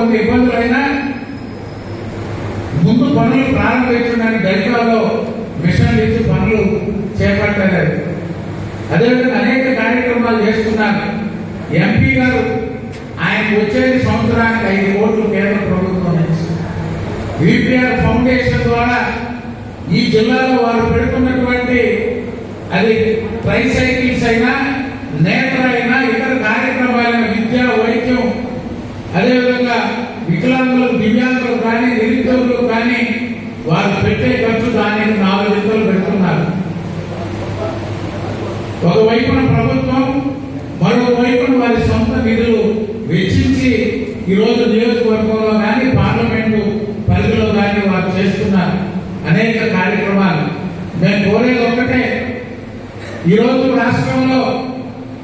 కొన్ని ఇబ్బందులైనా ముందు పనులు ప్రారంభించడానికి డెల్టాలో మిషన్ ఇచ్చి పనులు చేపట్టలేదు. అదేవిధంగా అనేక కార్యక్రమాలు చేస్తున్నారు. ఎంపీ గారు ఆయన వచ్చేది సంవత్సరానికి ఐదు కోట్లు కేంద్ర ప్రభుత్వం నుంచి. విపిఆర్ ఫౌండేషన్ ద్వారా ఈ జిల్లాలో వారు పెడుతున్నటువంటి అది ప్రైస్ అయినా నేత్ర అయినా ఇతర కార్యక్రమాలైన విద్య వైద్యం అదేవిధంగా వికలాంగులకు దివ్యాంగులు కానీ నిరుద్యోగులు కానీ వారు పెట్టే ఖర్చు దానికి నాలుగు వింతలు పెడుతున్నారు ఒకవైపున ప్రభుత్వం మరోవైపున వారి సొంత నిధులు వెచ్చించి ఈరోజు నియోజకవర్గంలో కానీ పార్లమెంటు పరిధిలో కానీ వారు చేస్తున్నారు అనేక కార్యక్రమాలు. మేము కోరేది ఒక్కటే ఈరోజు రాష్ట్రంలో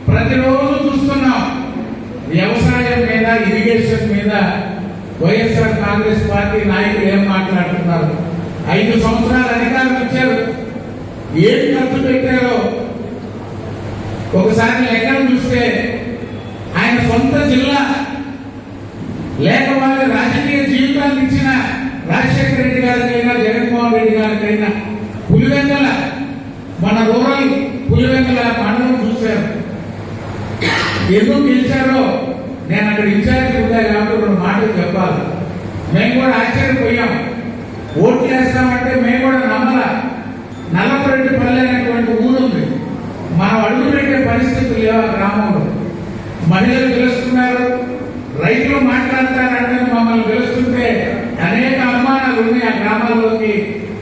ప్రతిరోజు చూస్తున్నాం వ్యవసాయం మీద ఇరిగేషన్ మీద వైఎస్ఆర్ కాంగ్రెస్ పార్టీ నాయకులు ఏం మాట్లాడుతున్నారు? ఐదు సంవత్సరాలు అధికారం ఇచ్చారు. ఏం ఖర్చు పెట్టారో ఒకసారి లెక్కలు చూస్తే ఆయన సొంత జిల్లా లేక వాళ్ళ రాజకీయ జీవితాన్ని ఇచ్చిన రాజశేఖర రెడ్డి గారికైనా జగన్మోహన్ రెడ్డి గారికైనా పులివెందల మన రూరల్ పులివెందల మండలం చూశారు. ఎందుకు గెలిచారో నేను అక్కడ ఇన్ఛార్జ్ ఉందా కాబట్టి రెండు మాటలు చెప్పాలి. మేము కూడా ఆశ్చర్యపోయాం. ఓట్లు వేస్తామంటే మేము కూడా నమ్మల. నల్లపరెడ్డి పల్లె అనేటువంటి ఊరు ఉంది మనం పరిస్థితులు లేవు ఆ గ్రామంలో. మహిళలు గెలుస్తున్నారు రైతులు మాట్లాడతారంటే మమ్మల్ని పిలుస్తుంటే అనేక అనుమానాలు ఉన్నాయి ఆ గ్రామాల్లోకి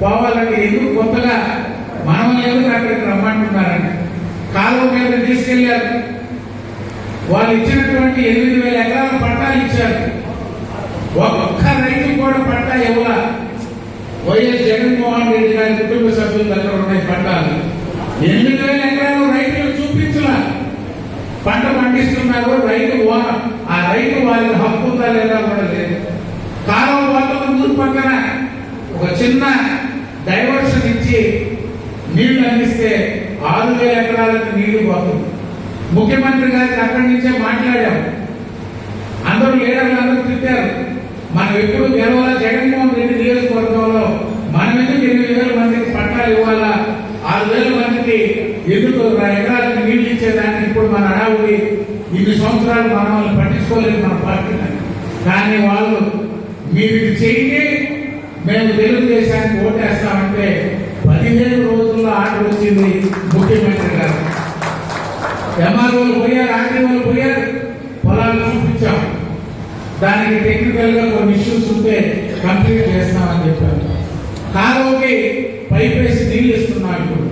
పోవాలంటే. ఎందుకు కొత్తగా మనం ఎందుకు అక్కడికి రమ్మంటున్నారని కాలువ మీద తీసుకెళ్ళారు. వాళ్ళు ఇచ్చినటువంటి ఎనిమిది వేల ఎకరాల పట్టాలు ఇచ్చారు. ఒక్క రైతు కూడా పట్టా ఇవ్వాల. వైఎస్ జగన్మోహన్ రెడ్డి గారి కుటుంబ సభ్యుల దగ్గర ఉన్నాయి పట్టాలు ఎనిమిది వేల ఎకరాలు రైతులు చూపించలా పంట కూడా రైతు ఓన- ఆ రైతు వాళ్ళకి హక్కు ఉందా లేదా కూడా లేదు. కాలం వాళ్ళ పక్కన ఒక చిన్న డైవర్షన్ ఇచ్చి నీళ్ళు అందిస్తే ఆరు వేల ఎకరాలకు నీళ్ళు పోతుంది. ముఖ్యమంత్రి గారికి అక్కడి నుంచే మాట్లాడాం. అందరూ లీడర్లు అందరూ తిట్టారు. మనం ఎప్పుడు గెలవాలా? జగన్మోహన్ రెడ్డి నియోజకవర్గంలో మనం ఎందుకు ఎనిమిది వేల మందికి పట్టాలు ఇవ్వాలా? ఆరు వేల మందికి ఎందుకు నా ఎకరాలకు నీళ్ళు ఇచ్చేదానికి ఇప్పుడు మన అడావుడి ఇన్ని సంవత్సరాలు మనల్ని వాళ్ళని పట్టించుకోలేదు మన పార్టీ కానీ వాళ్ళు మీరు ఇది చేయండి మేము తెలుగుదేశానికి ఓటేస్తామంటే పదిహేను రోజుల్లో ఆర్డర్ వచ్చింది ముఖ్యమంత్రి గారు. ఎంఆర్ఓలు పోయారు ఆర్టీఓలు పోయారు పొలాలు చూపించాం. దానికి టెక్నికల్గా కొన్ని ఇష్యూస్ ఉంటే కంప్లీట్ చేస్తామని చెప్పారు. కాలువకి పైప్ వేసి నీళ్ళు ఇస్తున్నాం ఇప్పుడు.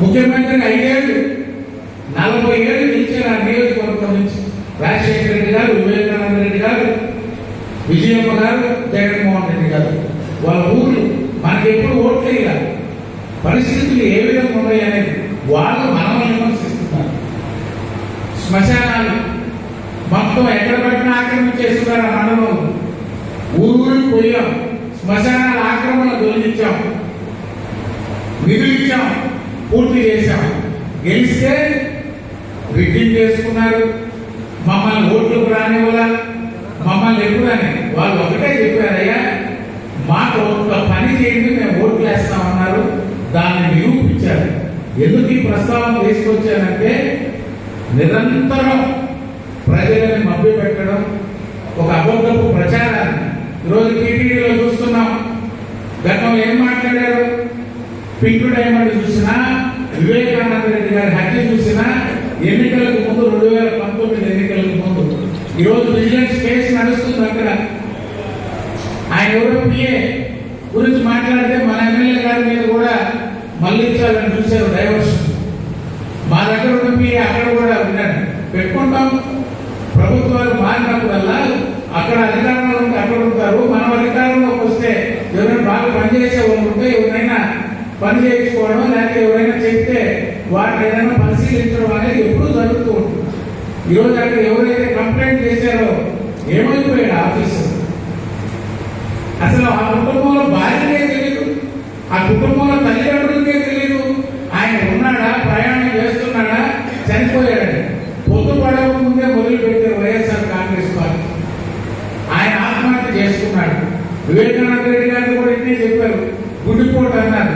ముఖ్యమంత్రి ఐదేళ్ళు నలభై ఏళ్ళు గెలిచారు ఆ నియోజకవర్గం. నుంచి రాజశేఖర రెడ్డి గారు వివేకానంద రెడ్డి గారు విజయమ్మ గారు జగన్మోహన్ రెడ్డి గారు. వాళ్ళ ఊర్లు మనకి ఎప్పుడు ఓట్లు వేయాలి. పరిస్థితులు ఏ విధంగా ఉన్నాయి అనేది వాళ్ళు మనల్ని విమర్శిస్తున్నారు. శ్మశానాలు మొత్తం ఎక్కడ పట్టిన ఆక్రమించేస్తున్నారు ఆ మండలం ఊరూరికి పోయాం. శ్మశానాల ఆక్రమణ తొలగించాం. నిధులు ఇచ్చాం. పూర్తి చేశాం. గెలిస్తే రిడ్డింగ్ చేసుకున్నారు. మమ్మల్ని ఓట్లకు రానివ్వాల? మమ్మల్ని ఎప్పుడని వాళ్ళు ఒకటే చెప్పారయ్యా మాకు ఒక పని చేయండి మేము ఓట్లు వేస్తామన్నారు. దాన్ని నిరూపించారు. ఎందుకు ఈ ప్రస్తావన తీసుకొచ్చానంటే నిరంతరం ప్రజలని మభ్య పెట్టడం ఒక అబద్ధపు ప్రచారాన్ని ఈరోజు టీటీడీలో చూస్తున్నాం. గతంలో ఏం మాట్లాడారు? పింక్ డైమండ్ చూసినా వివేకానంద రెడ్డి గారి హత్య చూసినా ఎన్నికలకు ముందు రెండు వేల పంతొమ్మిది ఎన్నికలకు ముందు ఈరోజు విజిలెన్స్ కేసు నడుస్తుంది అక్కడ. ఆయన ఎవరో పిఏ గురించి మాట్లాడితే మన ఎమ్మెల్యే గారి మీద కూడా మళ్ళించాలని చూశారు డైవర్షన్ మా దగ్గర ఉన్న పిఏ అక్కడ కూడా విన్నాడు. పెట్టుకుంటాం. ప్రభుత్వాలు మారినప్పుడల్లా అక్కడ అధికారంలో ఉంటే అక్కడ ఉంటారు. మనం అధికారంలోకి వస్తే ఎవరైనా బాగా పనిచేసే వాళ్ళు ఉంటే ఎవరైనా పని చేయించుకోవడం లేకపోతే ఎవరైనా చెప్తే వాటిని ఏదైనా పరిశీలించడం అనేది ఎప్పుడూ జరుగుతూ ఉంటుంది. ఈరోజు అక్కడ ఎవరైతే కంప్లైంట్ చేశారో ఏమైపోయాడు ఆఫీసర్ అసలు ఆ కుటుంబంలో భార్యకే తెలియదు ఆ కుటుంబంలో తల్లిదండ్రులకే తెలియదు ఆయన ఉన్నాడా ప్రయాణం చేస్తున్నాడా చనిపోయాడని. పొద్దు పడక ముందే మొదలు పెట్టారు వైఎస్ఆర్ కాంగ్రెస్ పార్టీ. ఆయన ఆత్మహత్య చేసుకున్నాడు. వివేకానంద రెడ్డి గారు కూడా ఇంటే చెప్పారు. గుండెపోటు అన్నారు.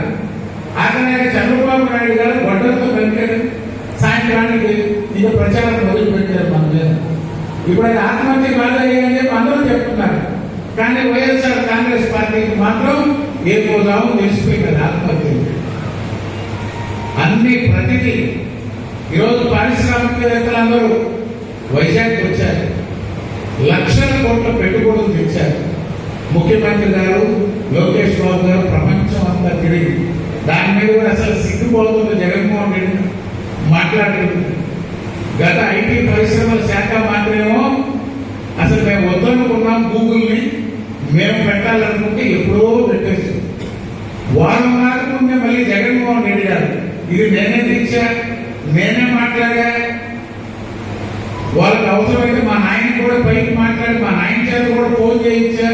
ఆఖరిగా చంద్రబాబు నాయుడు గారు గొడ్డలతో పెంచాడు సాయంత్రానికి నిజ ప్రచారం మొదలుపెట్టారు మన మీద. ఇప్పుడు అది ఆత్మహత్య కాదని చెప్పి అందరూ చెప్తున్నారు. కానీ వైఎస్ఆర్ కాంగ్రెస్ పార్టీకి మాత్రం ఏ పోదాము తెలిసిపోయింది ఆత్మహత్య. అన్ని ప్రతిదీ ఈరోజు పారిశ్రామికవేత్తలందరూ వైజాగ్ వచ్చారు. లక్షల కోట్ల పెట్టుబడులు తెచ్చారు. ముఖ్యమంత్రి గారు లోకేష్ బాబు గారు ప్రపంచం అంతా తిరిగి దాని మీద కూడా అసలు సిగ్గుపోతుంది మాట్లాడుతుంది గత ఐటీ పరిశ్రమల శాఖ మాత్రమేమో అసలు మేము వద్దనుకున్నాం గూగుల్ని మేము పెట్టాలనుకుంటే ఎప్పుడో పెట్టేసి వారం రాకముందే మళ్ళీ జగన్మోహన్ రెడ్డి గారు ఇది నేనే తెచ్చా నేనే మాట్లాడా వాళ్ళకి అవసరమైతే మా నాయన కూడా పైకి మాట్లాడి మా నాయన చేత కూడా ఫోన్ చేయించా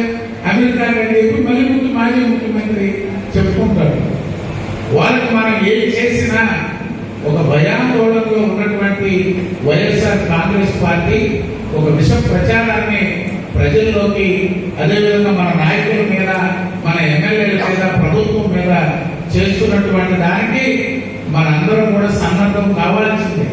అమెరికా రెడ్డి చెప్పి మళ్ళీ ముందు మాజీ ముఖ్యమంత్రి చెప్పుకుంటారు. వాళ్ళకి మనం ఏం చేసినా ఒక భయాందోళనలో ఉన్నటువంటి వైఎస్ఆర్ కాంగ్రెస్ పార్టీ ఒక విష ప్రచారాన్ని ప్రజల్లోకి అదేవిధంగా మన నాయకుల మీద మన ఎమ్మెల్యేల మీద ప్రభుత్వం మీద చేస్తున్నటువంటి దానికి మనందరం కూడా సన్నద్ధం కావాల్సిందే.